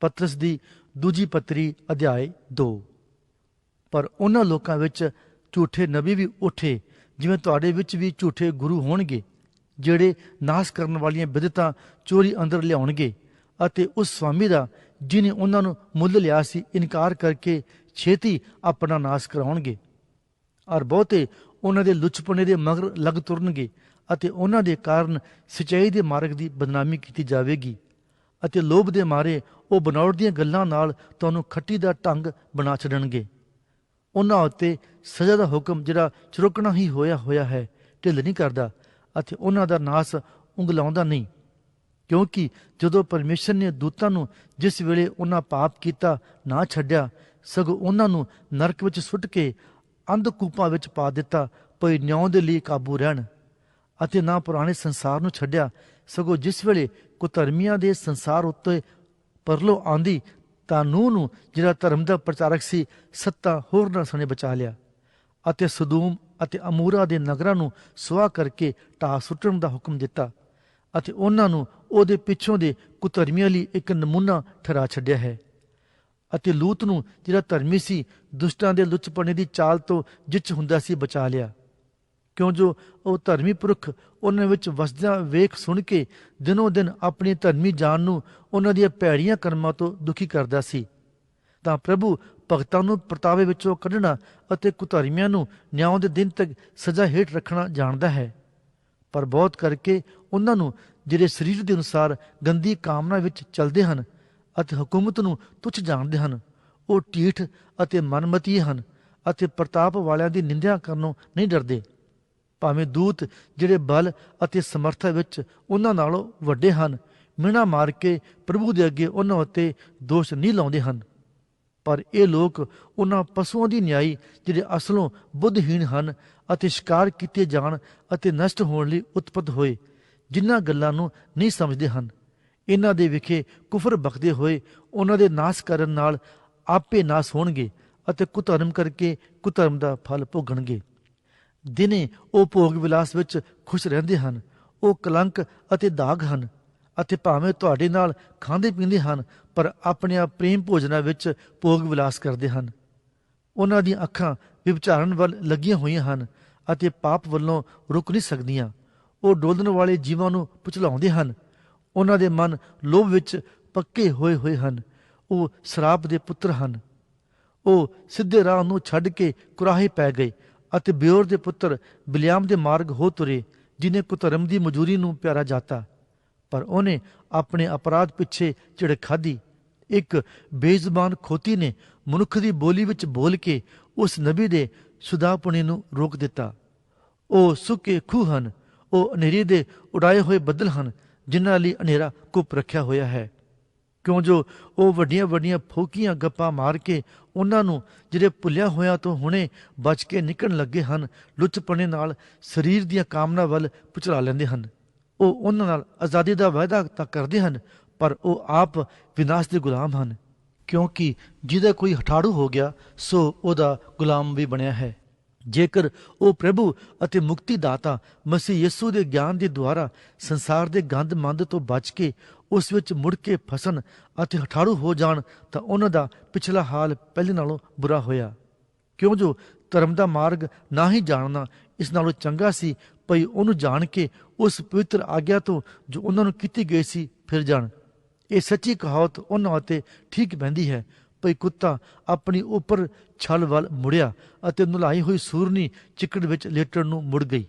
ਪਤਰਸ ਦੀ ਦੂਜੀ ਪੱਤਰੀ ਅਧਿਆਇ 2 ਪਰ ਉਹਨਾਂ ਲੋਕਾਂ ਵਿੱਚ ਝੂਠੇ ਨਬੀ ਵੀ ਉੱਠੇ, ਜਿਵੇਂ ਤੁਹਾਡੇ ਵਿੱਚ ਵੀ ਝੂਠੇ ਗੁਰੂ ਹੋਣਗੇ, ਜਿਹੜੇ ਨਾਸ ਕਰਨ ਵਾਲੀਆਂ ਬਿਦਤਾਂ ਚੋਰੀ ਅੰਦਰ ਲਿਆਉਣਗੇ ਅਤੇ ਉਸ ਸਵਾਮੀ ਦਾ, ਜਿਨੇ ਉਹਨਾਂ ਨੂੰ ਮੁੱਲ ਲਿਆ ਸੀ, ਇਨਕਾਰ ਕਰਕੇ ਛੇਤੀ ਆਪਣਾ ਨਾਸ ਕਰਾਉਣਗੇ। ਔਰ ਬਹੁਤੇ ਉਹਨਾਂ ਦੇ ਲੁਚਪਣੇ ਦੇ ਮਗਰ ਲੱਗ ਤੁਰਨਗੇ ਅਤੇ ਉਹਨਾਂ ਦੇ ਕਾਰਨ ਸਚਾਈ ਦੇ ਮਾਰਗ ਦੀ ਬਦਨਾਮੀ ਕੀਤੀ ਜਾਵੇਗੀ। ਅਤੇ ਲੋਭ ਦੇ ਮਾਰੇ ਉਹ ਬਣਾਉਟ ਦੀਆਂ ਗੱਲਾਂ ਨਾਲ ਤੁਹਾਨੂੰ ਖੱਟੀ ਦਾ ਢੰਗ ਬਣਾ ਛੱਡਣਗੇ। ਉਹਨਾਂ ਉੱਤੇ ਸਜ਼ਾ ਦਾ ਹੁਕਮ ਜਿਹੜਾ ਚੁਰਕਣਾ ਹੀ ਹੋਇਆ ਹੋਇਆ ਹੈ, ਢਿੱਲ ਨਹੀਂ ਕਰਦਾ ਅਤੇ ਉਹਨਾਂ ਦਾ ਨਾਸ ਉਂਗਲਾਉਂਦਾ ਨਹੀਂ। ਕਿਉਂਕਿ ਜਦੋਂ ਪਰਮੇਸ਼ਰ ਨੇ ਦੂਤਾਂ ਨੂੰ ਜਿਸ ਵੇਲੇ ਉਹਨਾਂ ਪਾਪ ਕੀਤਾ ਨਾ ਛੱਡਿਆ, ਸਗੋਂ ਉਹਨਾਂ ਨੂੰ ਨਰਕ ਵਿੱਚ ਸੁੱਟ ਕੇ ਅੰਧ ਕੂਪਾਂ ਵਿੱਚ ਪਾ ਦਿੱਤਾ, ਭਈ ਨਿਉਂ ਦੇ ਲਈ ਕਾਬੂ ਰਹਿਣ ਅਤੇ ਨਾ ਪੁਰਾਣੇ ਸੰਸਾਰ ਨੂੰ ਛੱਡਿਆ, ਸਗੋਂ ਜਿਸ ਵੇਲੇ ਕੁਤਰਮੀਆਂ ਦੇ ਸੰਸਾਰ ਉੱਤੇ ਪਰਲੋ ਆਂਦੀ ਤਾਂ ਨੂਹ ਨੂੰ, ਜਿਹੜਾ ਧਰਮ ਦਾ ਪ੍ਰਚਾਰਕ ਸੀ, ਸੱਤਾ ਹੋਰ ਨਾ ਸਣੇ ਬਚਾ ਲਿਆ ਅਤੇ ਸਦੂਮ ਅਤੇ ਅਮੂਰਾ ਦੇ ਨਗਰਾਂ ਨੂੰ ਸੁਆਹ ਕਰਕੇ ਢਾਹ ਸੁੱਟਣ ਦਾ ਹੁਕਮ ਦਿੱਤਾ ਅਤੇ ਉਹਨਾਂ ਨੂੰ ਉਹਦੇ ਪਿੱਛੋਂ ਦੇ ਕੁਤਰਮੀਆਂ ਲਈ ਇੱਕ ਨਮੂਨਾ ਠਹਿਰਾ ਛੱਡਿਆ ਹੈ ਅਤੇ ਲੂਤ ਨੂੰ, ਜਿਹੜਾ ਧਰਮੀ ਸੀ, ਦੁਸ਼ਟਾਂ ਦੇ ਲੁੱਚਪਣੇ ਦੀ ਚਾਲ ਤੋਂ ਜਿੱਚ ਹੁੰਦਾ ਸੀ ਬਚਾ ਲਿਆ। ਕਿਉਂ ਜੋ ਉਹ ਧਰਮੀ ਪੁਰਖ ਉਹਨਾਂ ਵਿੱਚ ਵਸਦਿਆਂ ਵੇਖ ਸੁਣ ਕੇ ਦਿਨੋ ਦਿਨ ਆਪਣੀ ਧਰਮੀ ਜਾਨ ਨੂੰ ਉਹਨਾਂ ਦੀਆਂ ਭੈੜੀਆਂ ਕਰਮਾਂ ਤੋਂ ਦੁਖੀ ਕਰਦਾ ਸੀ। ਤਾਂ ਪ੍ਰਭੂ ਭਗਤਾਂ ਨੂੰ ਪ੍ਰਤਾਵੇ ਵਿੱਚੋਂ ਕੱਢਣਾ ਅਤੇ ਕੁਧਰਮੀਆਂ ਨੂੰ ਨਿਆਂ ਦੇ ਦਿਨ ਤੱਕ ਸਜ਼ਾ ਹੇਠ ਰੱਖਣਾ ਜਾਣਦਾ ਹੈ। ਪਰ ਬਹੁਤ ਕਰਕੇ ਉਹਨਾਂ ਨੂੰ ਜਿਹੜੇ ਸਰੀਰ ਦੇ ਅਨੁਸਾਰ ਗੰਦੀ ਕਾਮਨਾ ਵਿੱਚ ਚੱਲਦੇ ਹਨ ਅਤੇ ਹਕੂਮਤ ਨੂੰ ਤੁੱਛ ਜਾਣਦੇ ਹਨ, ਉਹ ਢੀਠ ਅਤੇ ਮਨਮਤੀ ਹਨ ਅਤੇ ਪ੍ਰਤਾਪ ਵਾਲਿਆਂ ਦੀ ਨਿੰਦਿਆ ਕਰਨੋਂ ਨਹੀਂ ਡਰਦੇ। ਭਾਵੇਂ ਦੂਤ ਜਿਹੜੇ ਬਲ ਅਤੇ ਸਮਰੱਥਾ ਵਿੱਚ ਉਹਨਾਂ ਨਾਲੋਂ ਵੱਡੇ ਹਨ, ਮਿਹਣਾ ਮਾਰ ਕੇ ਪ੍ਰਭੂ ਦੇ ਅੱਗੇ ਉਹਨਾਂ ਉੱਤੇ ਦੋਸ਼ ਨਹੀਂ ਲਾਉਂਦੇ ਹਨ। ਪਰ ਇਹ ਲੋਕ ਉਹਨਾਂ ਪਸ਼ੂਆਂ ਦੀ ਨਿਆਈ ਜਿਹੜੇ ਅਸਲੋਂ ਬੁੱਧਹੀਣ ਹਨ ਅਤੇ ਸ਼ਿਕਾਰ ਕੀਤੇ ਜਾਣ ਅਤੇ ਨਸ਼ਟ ਹੋਣ ਲਈ ਉਤਪਤ ਹੋਏ, ਜਿਨ੍ਹਾਂ ਗੱਲਾਂ ਨੂੰ ਨਹੀਂ ਸਮਝਦੇ ਹਨ। ਇਹਨਾਂ ਦੇ ਵਿਖੇ ਕੁਫਰ ਬਖਦੇ ਹੋਏ ਉਹਨਾਂ ਦੇ ਨਾਸ ਕਰਨ ਨਾਲ ਆਪੇ ਨਾਸ ਹੋਣਗੇ ਅਤੇ ਕੁਧਰਮ ਕਰਕੇ ਕੁਧਰਮ ਦਾ ਫਲ ਭੋਗਣਗੇ। ਦਿਨੇ ਉਹ ਭੋਗ ਵਿਲਾਸ ਵਿੱਚ ਖੁਸ਼ ਰਹਿੰਦੇ ਹਨ। ਉਹ ਕਲੰਕ ਅਤੇ ਦਾਗ ਹਨ ਅਤੇ ਭਾਵੇਂ ਤੁਹਾਡੇ ਨਾਲ ਖਾਂਦੇ ਪੀਂਦੇ ਹਨ, ਪਰ ਆਪਣੇ ਪ੍ਰੇਮ ਭੋਜਨਾਂ ਵਿੱਚ ਭੋਗ ਵਿਲਾਸ ਕਰਦੇ ਹਨ। ਉਹਨਾਂ ਦੀਆਂ ਅੱਖਾਂ ਵਿਚਾਰਨ ਵੱਲ ਲੱਗੀਆਂ ਹੋਈਆਂ ਹਨ ਅਤੇ ਪਾਪ ਵੱਲੋਂ ਰੁਕ ਨਹੀਂ ਸਕਦੀਆਂ। ਉਹ ਡੋਲਣ ਵਾਲੇ ਜੀਵਾਂ ਨੂੰ ਪੁਚਲਾਉਂਦੇ ਹਨ। ਉਹਨਾਂ ਦੇ ਮਨ ਲੋਭ ਵਿੱਚ ਪੱਕੇ ਹੋਏ ਹੋਏ ਹਨ। ਉਹ ਸ਼ਰਾਪ ਦੇ ਪੁੱਤਰ ਹਨ। ਉਹ ਸਿੱਧੇ ਰਾਹ ਨੂੰ ਛੱਡ ਕੇ ਕੁਰਾਹੇ ਪੈ ਗਏ ਅਤੇ ਬਿਓਰ ਦੇ ਪੁੱਤਰ ਬਿਲਿਆਮ ਦੇ ਮਾਰਗ ਹੋ ਤੁਰੇ, ਜਿਨੇ ਕੁਧਰਮ ਦੀ ਮਜੂਰੀ ਨੂੰ ਪਿਆਰਾ ਜਾਤਾ। ਪਰ ਉਹਨੇ ਆਪਣੇ ਅਪਰਾਧ ਪਿੱਛੇ ਝਿੜਕ ਖਾਧੀ। ਇੱਕ ਬੇਜ਼ਬਾਨ ਖੋਤੀ ਨੇ ਮਨੁੱਖ ਦੀ ਬੋਲੀ ਵਿੱਚ ਬੋਲ ਕੇ ਉਸ ਨਬੀ ਦੇ ਸੁਦਾਪੁਣੇ ਨੂੰ ਰੋਕ ਦਿੱਤਾ। ਉਹ ਸੁੱਕੇ ਖੂਹ ਹਨ, ਉਹ ਹਨੇਰੀ ਦੇ ਉਡਾਏ ਹੋਏ ਬੱਦਲ ਹਨ, ਜਿਨ੍ਹਾਂ ਲਈ ਹਨੇਰਾ ਕੁੱਪ ਰੱਖਿਆ ਹੋਇਆ ਹੈ। ਕਿਉਂ ਜੋ ਉਹ ਵੱਡੀਆਂ ਵੱਡੀਆਂ ਫੋਕੀਆਂ ਗੱਪਾਂ ਮਾਰ ਕੇ ਉਹਨਾਂ ਨੂੰ ਜਿਹੜੇ ਭੁੱਲਿਆ ਹੋਇਆਂ ਤੋਂ ਹੁਣੇ ਬਚ ਕੇ ਨਿਕਲਣ ਲੱਗੇ ਹਨ, ਲੁੱਚਪਣੇ ਨਾਲ ਸਰੀਰ ਦੀਆਂ ਕਾਮਨਾ ਵੱਲ ਪੁਚਲਾ ਲੈਂਦੇ ਹਨ। ਉਹ ਉਹਨਾਂ ਨਾਲ ਆਜ਼ਾਦੀ ਦਾ ਵਾਅਦਾ ਤਾਂ ਕਰਦੇ ਹਨ, ਪਰ ਉਹ ਆਪ ਵਿਨਾਸ਼ ਦੇ ਗੁਲਾਮ ਹਨ। ਕਿਉਂਕਿ ਜਿਹਦਾ ਕੋਈ ਹਠਾੜੂ ਹੋ ਗਿਆ, ਸੋ ਉਹਦਾ ਗੁਲਾਮ ਵੀ ਬਣਿਆ ਹੈ। ਜੇਕਰ ਉਹ ਪ੍ਰਭੂ ਅਤੇ ਮੁਕਤੀ ਦਾਤਾ ਮਸੀਹ ਯਿਸੂ ਦੇ ਗਿਆਨ ਦੇ ਦੁਆਰਾ ਸੰਸਾਰ ਦੇ ਗੰਦ ਮੰਦ ਤੋਂ ਬਚ ਕੇ ਉਸ ਵਿੱਚ ਮੁੜ ਕੇ ਫਸਣ ਅਤੇ ਹਠਾੜੂ ਹੋ ਜਾਣ, ਤਾਂ ਉਹਨਾਂ ਦਾ ਪਿਛਲਾ ਹਾਲ ਪਹਿਲੇ ਨਾਲੋਂ ਬੁਰਾ ਹੋਇਆ। ਕਿਉਂ ਜੋ ਧਰਮ ਦਾ ਮਾਰਗ ਨਾ ਹੀ ਜਾਣਨਾ ਇਸ ਨਾਲੋਂ ਚੰਗਾ ਸੀ, ਭਈ ਉਹਨੂੰ ਜਾਣ ਕੇ ਉਸ ਪਵਿੱਤਰ ਆਗਿਆ ਤੋਂ ਜੋ ਉਹਨਾਂ ਨੂੰ ਕੀਤੀ ਗਈ ਸੀ, ਫਿਰ ਜਾਣ। ਇਹ ਸੱਚੀ ਕਹਾਵਤ ਉਹਨਾਂ ਉੱਤੇ ਠੀਕ ਬੈੰਦੀ ਹੈ ਭਈ ਕੁੱਤਾ ਆਪਣੀ ਉੱਪਰ ਛਲ ਵੱਲ ਮੁੜਿਆ ਅਤੇ ਨੁਲਾਈ ਹੋਈ ਸੂਰਨੀ ਚਿੱਕੜ ਵਿੱਚ ਲੇਟਣ ਨੂੰ ਮੁੜ ਗਈ।